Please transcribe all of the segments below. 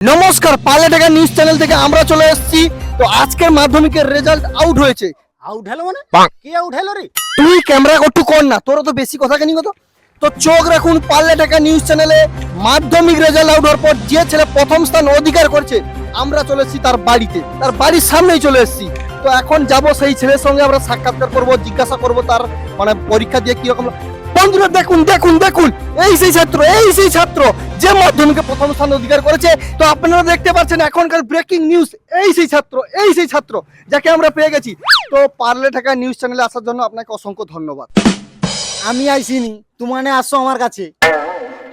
নমস্কার পালে টাকা নিউজ চ্যানেল থেকে আমরা চলে এসেছি। তো আজকের মাধ্যমিকের রেজাল্ট আউট হয়েছে। আউট হলো মানে? কে আউট হলো রে? তুই ক্যামেরা একটু কর না তোর তো বেশি কথা কেনি কত তো। চোখ রাখুন পাল্লে টাকা নিউজ চ্যানেলে। মাধ্যমিক রেজাল্ট আউট হওয়ার পর যে ছেলে প্রথম স্থান অধিকার করছে আমরা চলে এসেছি তার বাড়িতে। তার বাড়ির সামনেই চলে এসেছি। তো এখন যাব সেই ছেলের সঙ্গে আমরা সাক্ষাৎকার করব জিজ্ঞাসা করব তার মানে পরীক্ষা দিয়ে কীরকম বন্ধুরা দেখুন দেখুন দেখুন। এই সেই ছাত্র এই সেই ছাত্র যে মাধ্যমিকে প্রথম স্থান অধিকার করেছে। তো আপনারা দেখতে পাচ্ছেন এখনকার ব্রেকিং নিউজ এই সেই ছাত্র এই সেই ছাত্র যাকে আমরা পেয়ে গেছি। তো পারলে টাকা নিউজ চ্যানেলে আসার জন্য আপনাকে অসংখ্য ধন্যবাদ। আমি আইসিনি তোমানে আসছো আমার কাছে।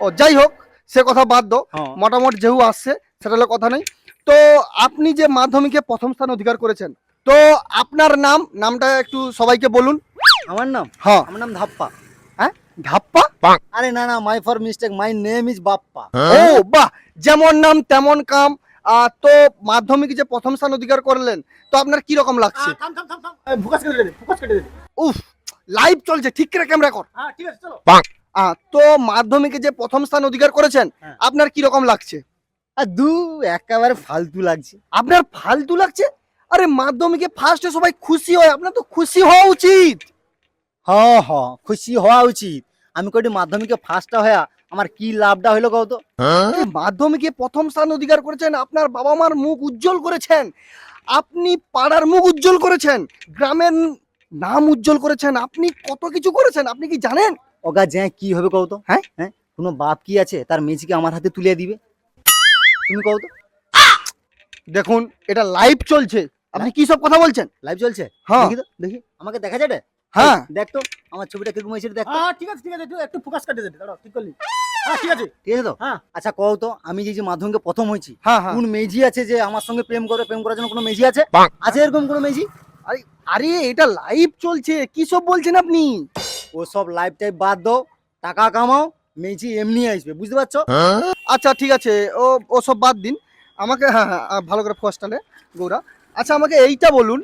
ও যাই হোক সে কথা বাদ দাও। হ্যাঁ। মোটামুটি যেহেতু আসছে সেটা হলো কথা নেই তো আপনি যে মাধ্যমিকে প্রথম স্থান অধিকার করেছেন তো আপনার নাম নামটা একটু সবাইকে বলুন। আমার নাম? হ্যাঁ। আমার নাম ধাপ্পা। ধাপ্পা আরে না না my for mistake my name is Bappa. ও বাহ যেমন নাম তেমন কাম। আহ, তো মাধ্যমিকে যে প্রথম স্থান অধিকার করলেন তো আপনার কি রকম লাগছে? থাম থাম থাম থাম। ফোকাস কেটে দে ফোকাস কেটে দে উফ লাইভ চলছে ঠিক করে ক্যামেরা কর। হ্যাঁ ঠিক আছে চলো। আহ, তো মাধ্যমিকে যে প্রথম স্থান অধিকার করেছেন হ্যাঁ। আপনার কি রকম লাগছে? আর দু একেবারে ফালতু লাগছে। আপনার ফালতু লাগছে? আরে মাধ্যমিকে ফার্স্টে সবাই খুশি হয় আপনার তো খুশি হওয়া উচিত। হ হ খুশি হওয়া উচিত। আমি কটি মাধ্যমিকে ফার্স্টটা হয়া আমার কি লাভটা হইল কও তো? মাধ্যমিকে প্রথম স্থান অধিকার করেছেন আপনার বাবা মার মুখ উজ্জ্বল করেছেন। আপনি পাড়ার মুখ উজ্জ্বল করেছেন গ্রামের নাম উজ্জ্বল করেছেন আপনি কত কিছু করেছেন আপনি কি জানেন? ওগা যে কি হবে কও তো? হ্যাঁ? হ্যাঁ? কোনো বাপ কি আছে তার মেজিকে আমার হাতে তুলে দিবে? তুমি কও তো? দেখুন এটা লাইভ চলছে। আপনি কি সব কথা বলছেন? লাইভ চলছে? হ্যাঁ। দেখি দেখি। আমাকে দেখা যাবে? হ্যাঁ। দেখ তো আমার ছবিটা কীরকম হয়েছে দেখ হ্যাঁ ঠিক আছে ঠিক আছে একটু একটু ফোকাস কাটে দে দাঁড়াও ঠিক করলি। হ্যাঁ ঠিক আছে। ঠিক আছে তো? হ্যাঁ। আচ্ছা কও তো আমি যে যে মাধ্যমিকে প্রথম হয়েছি হ্যাঁ হ্যাঁ। কোন মেজি আছে যে আমার সঙ্গে প্রেম করে প্রেম করার জন্য কোনো মেজি আছে? আছে এরকম কোনো মেজি আরে আরে এটা লাইভ চলছে কি সব বলছেন আপনি? ও সব লাইফ টাইপ বাদ দাও টাকা কামাও মেজি এমনি আসবে বুঝতে পারছ? আচ্ছা ঠিক আছে ও ও সব বাদ দিন। আমাকে হ্যাঁ হ্যাঁ ভালো করে ফসটালে গৌরা। আচ্ছা আমাকে এইটা বলুন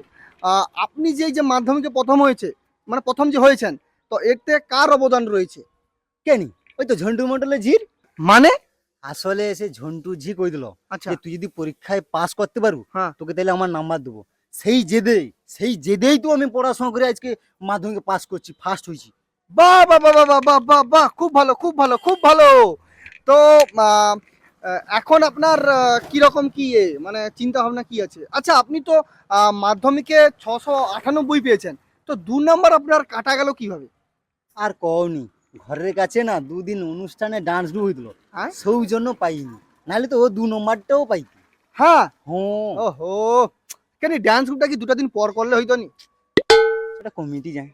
আপনি যে যে মাধ্যমিকে প্রথম হয়েছে মানে প্রথম যে হয়েছেন তো এতে কার অবদান রয়েছে? কেনি ওই তো ঝন্টু মন্ডলের ঝির। মানে? আসলে সে ঝন্টু ঝি কই দিল আচ্ছা তুই যদি পরীক্ষায় পাস করতে পারু হ্যাঁ। তোকে তাহলে আমার নাম্বার দেবো। সেই জেদেই সেই জেদেই তো আমি পড়াশোনা করে আজকে মাধ্যমিকে পাস করছি ফার্স্ট হয়েছি। বাহ বাহ বাহ বাহ বাহ বাহ বাহ খুব ভালো খুব ভালো খুব ভালো। তো এখন আপনার কীরকম কি এ, মানে চিন্তা ভাবনা কি আছে? আচ্ছা আপনি তো মাধ্যমিকে ছশো আটানব্বই পেয়েছেন। তো দু নাম্বার আপনার কাটা গেল কীভাবে? আর কওনি ঘরের কাছে না দুদিন অনুষ্ঠানে ডান্স গ্রুপ হইছিল হ্যাঁ? সেই জন্য পাইনি। নাহলে তো ও দু নম্বরটাও পাইতি। হ্যাঁ? হ্যাঁ। ওহো। কেন ডান্স গ্রুপটা কি দুটা দিন পর করলে হইতো নি? সেটা কমিটি যায়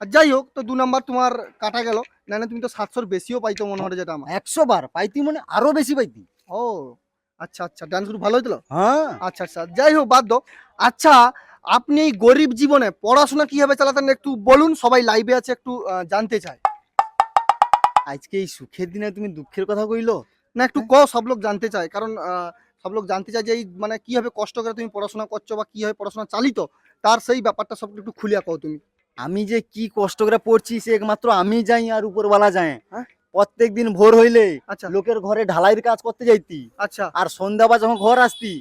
আর যাই হোক তো দু নাম্বার তোমার কাটা গেল। না না তুমি তো সাতশোর বেশিও পাইতো মনে হয় যেটা আমার। একশো বার পাইতি মানে আরও বেশি পাইতি। ও আচ্ছা আচ্ছা ডান্স গ্রুপ ভালো হইতো হ্যাঁ। আচ্ছা আচ্ছা যাই হোক বাদ দাও। আচ্ছা আপনি এই গরিব জীবনে পড়াশোনা কীভাবে চালাতেন একটু বলুন সবাই লাইভে আছে একটু জানতে চায়। আজকে এই সুখের দিনে তুমি দুঃখের কথা কইলো? না একটু ক সব লোক জানতে চায় কারণ সব লোক জানতে চায় যে এই মানে কীভাবে কষ্ট করে তুমি পড়াশোনা করছ বা কীভাবে পড়াশোনা চালিত তার সেই ব্যাপারটা সব একটু খুলিয়া কও তুমি। আমি যে কি কষ্ট করে পড়ছি সে একমাত্র আমি যাই আর উপরওয়ালা যায় হ্যাঁ? প্রত্যেক দিন ভোর হইলে আচ্ছা। লোকের ঘরে ঢালাইয়ের কাজ করতে যাইতি। আচ্ছা। আর সন্ধ্যাবার যখন ঘর আসতি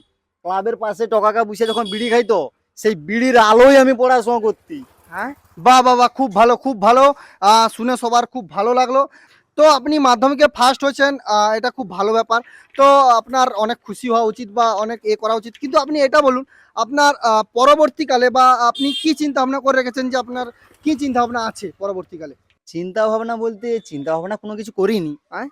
ক্লাবের পাশে টকাকা বসে যখন বিড়ি খাইতো সেই বিড়ির আলোয় আমি পড়াশোনা করতি হ্যাঁ? বাহ বাহ বাহ খুব ভালো খুব ভালো। শুনে সবার খুব ভালো লাগল। তো আপনি মাধ্যমিকে ফার্স্ট হয়েছেন এটা খুব ভালো ব্যাপার। তো আপনার অনেক খুশি হওয়া উচিত বা অনেক এ করা উচিত। কিন্তু আপনি এটা বলুন আপনার পরবর্তীকালে বা আপনি কি চিন্তা ভাবনা করে রেখেছেন যে আপনার কি চিন্তা ভাবনা আছে পরবর্তীকালে? চিন্তা ভাবনা বলতে চিন্তা ভাবনা কোনো কিছু করিনি। আয়?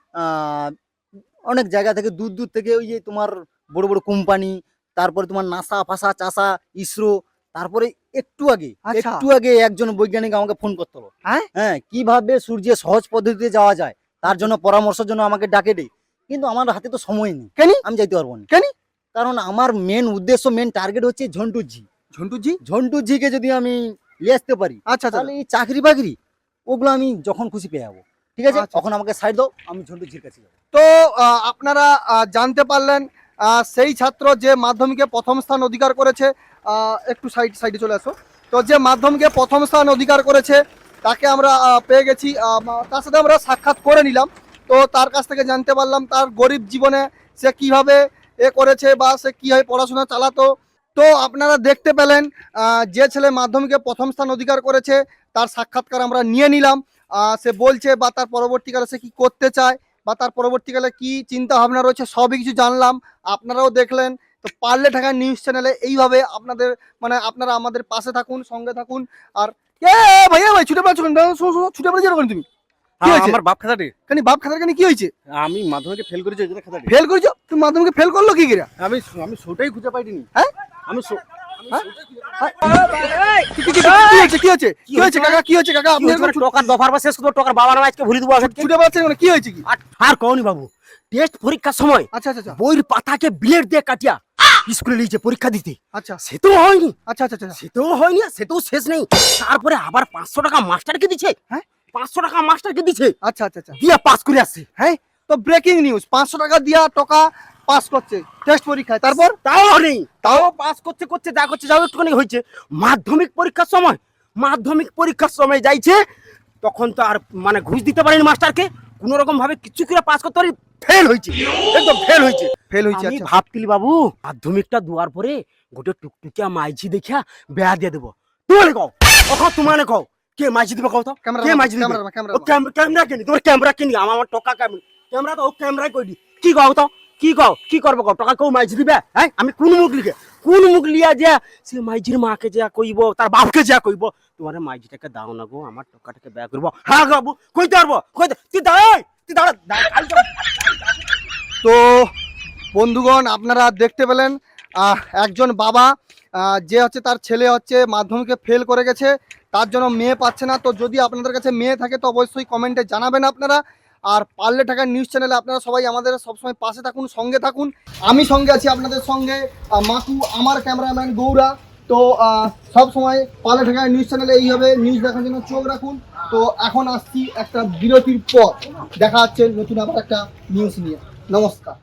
অনেক জায়গা থেকে দূর দূর থেকে ওই যে তোমার বড় বড় কোম্পানি তারপরে তোমার নাসা ফাসা চাষা ইসরো তারপরে একটু আগে আচ্ছা। একটু আগে একজন বৈজ্ঞানিক আমাকে ফোন করতে হলো আয়? হ্যাঁ কীভাবে সূর্যের সহজ পদ্ধতিতে যাওয়া যায় তার জন্য পরামর্শের জন্য আমাকে ডাকে দেয়। কিন্তু আমার হাতে তো সময় নেই। কেন? আমি যাইতে পারব না। কেন? কারণ আমার মেন উদ্দেশ্য মেন টার্গেট হচ্ছে ঝন্টু জি ঝন্টু জি ঝন্টু জিকে যদি আমি নিয়ে আসতে পারি আচ্ছা আচ্ছা। তাহলে এই চাকরি বাকরি ওগুলো আমি যখন খুশি পেয়ে যাব। ঠিক আছে? আচ্ছা। তখন আমাকে সাইড দাও আমি ঝন্টু জির কাছে যাব। তো আপনারা জানতে পারলেন সেই ছাত্র যে মাধ্যমিকে প্রথম স্থান অধিকার করেছে একটু সাইড সাইডে চলে আসো। তো যে মাধ্যমিকে প্রথম স্থান অধিকার করেছে, তাকে আমরা পেয়ে গেছি তার সাথে আমরা সাক্ষাৎ করে নিলাম। তো তার কাছ থেকে জানতে পারলাম তার গরিব জীবনে সে কীভাবে এ করেছে বা সে কীভাবে পড়াশোনা চালাতো। তো আপনারা দেখতে পেলেন যে ছেলে মাধ্যমিকে প্রথম স্থান অধিকার করেছে, তার সাক্ষাৎকার আমরা নিয়ে নিলাম। সে বলছে বা তার পরবর্তীকালে সে কি করতে চায় বা তার পরবর্তীকালে কি চিন্তা ভাবনা রয়েছে সবই কিছু জানলাম আপনারাও দেখলেন। তো পারলে ঢাকা নিউজ চ্যানেলে এইভাবে আপনাদের মানে আপনারা আমাদের পাশে থাকুন সঙ্গে থাকুন। আর এ ভাইয়া ভাই ছুটে পাচ্ছ ছুটে পাচ্ছি এরকম তুমি? কি হয়েছে? আমার বাপ খাতাটি। কেন বাপ খাতার কেন কি হয়েছে? আমি মাধ্যমিকে ফেল করেছি খাতাটি। ফেল করেছ? তুমি মাধ্যমিকে ফেল করল কি কিরা? আমি আমি সোটাই খুঁজে পাইনি। হ্যাঁ? আমি হ্যাঁ? কি- কি- কি- কি হয়েছে কি হয়েছে? কাকা কি হয়েছে কাকা? আপনি এরকম দফার বা শেষ করব টকার বাবা আজকে ভরি দেবো ছুটে পাচ্ছেন মানে কি হয়েছে কি? আর কওনি বাবু টেস্ট পরীক্ষার সময় আচ্ছা আচ্ছা আচ্ছা। বইয়ের পাতাকে ব্লেড দিয়ে কাটিয়া স্কুলে নিয়েছে পরীক্ষা দিতে। আচ্ছা। সেটাও হয়নি। আচ্ছা আচ্ছা আচ্ছা। সেটাও হয়নি সেটাও শেষ নেই। তারপরে আবার পাঁচশো টাকা মাস্টারকে দিচ্ছে হ্যাঁ? পাঁচশো টাকা মাস্টারকে দিচ্ছে আচ্ছা আচ্ছা আচ্ছা। দিয়ে পাস করে আসছে। হ্যাঁ? তো ব্রেকিং নিউজ পাঁচশো টাকা দিয়া টাকা পাস করছে টেস্ট পরীক্ষায়। তারপর? তাও নেই। তাও পাস করছে করছে যা করছে যাও একটুখানি হয়েছে। মাধ্যমিক পরীক্ষার সময় মাধ্যমিক পরীক্ষার সময় যাইছে তখন তো আর মানে ঘুষ দিতে পারেনি মাস্টারকে। কোন রকম ভাবে কিছু করে পাস করতে পারি ফেল হয়েছে। একদম ফেল হয়েছে। ফেল হয়েছে আমি আচ্ছা। ভাবতিল বাবু মাধ্যমিকটা দুয়ার পরে গোটে টুকটুকিয়া মাইঝি দেখিয়া বেয়া দিয়ে দেবো। তুমি কও অখন তোমার কও কে মাইঝি দিবে কও তো? ক্যামেরা কে মাইঝি দিবে? ক্যামেরা ক্যামেরা কিনি তোমার ক্যামেরা কিনি আমার আমার টকা ক্যামেরা ক্যামেরা তো ও ক্যামেরাই কই দি? কি কও তো? কি কও? কি করব কও? টকা কেউ মাইঝি দিবে? হ্যাঁ? আমি কোন মুখ লিখে, কোন মুখ লিয়া যে সে মাইঝির মাকে যা কইব, তার বাপকে যা কইব, তোমার মাইঝিটাকে দাও না গো, আমার টকাটাকে ব্যয় করব। হ্যাঁ বাবু, কইতে পারব? কইতে, তুই দাঁড়া তুই দাঁড়া তো, বন্ধুগণ, আপনারা দেখতে পেলেন একজন বাবা যে হচ্ছে তার ছেলে হচ্ছে মাধ্যমিকে ফেল করে গেছে, তার জন্য মেয়ে পাচ্ছে না। তো যদি আপনাদের কাছে মেয়ে থাকে, তো অবশ্যই কমেন্টে জানাবেন আপনারা। আর পারলে টাকার নিউজ চ্যানেলে আপনারা সবাই আমাদের সবসময় পাশে থাকুন, সঙ্গে থাকুন। আমি সঙ্গে আছি আপনাদের সঙ্গে মাকু, আমার ক্যামেরাম্যান গৌরা। তো সব সময় পালে ঢাকা নিউজ চ্যানেলে এইভাবে নিউজ দেখার জন্য চোখ রাখুন। তো, এখন আসছি একটা বিরতির পর। দেখা হচ্ছে নতুন আবার একটা নিউজ নিয়ে। নমস্কার।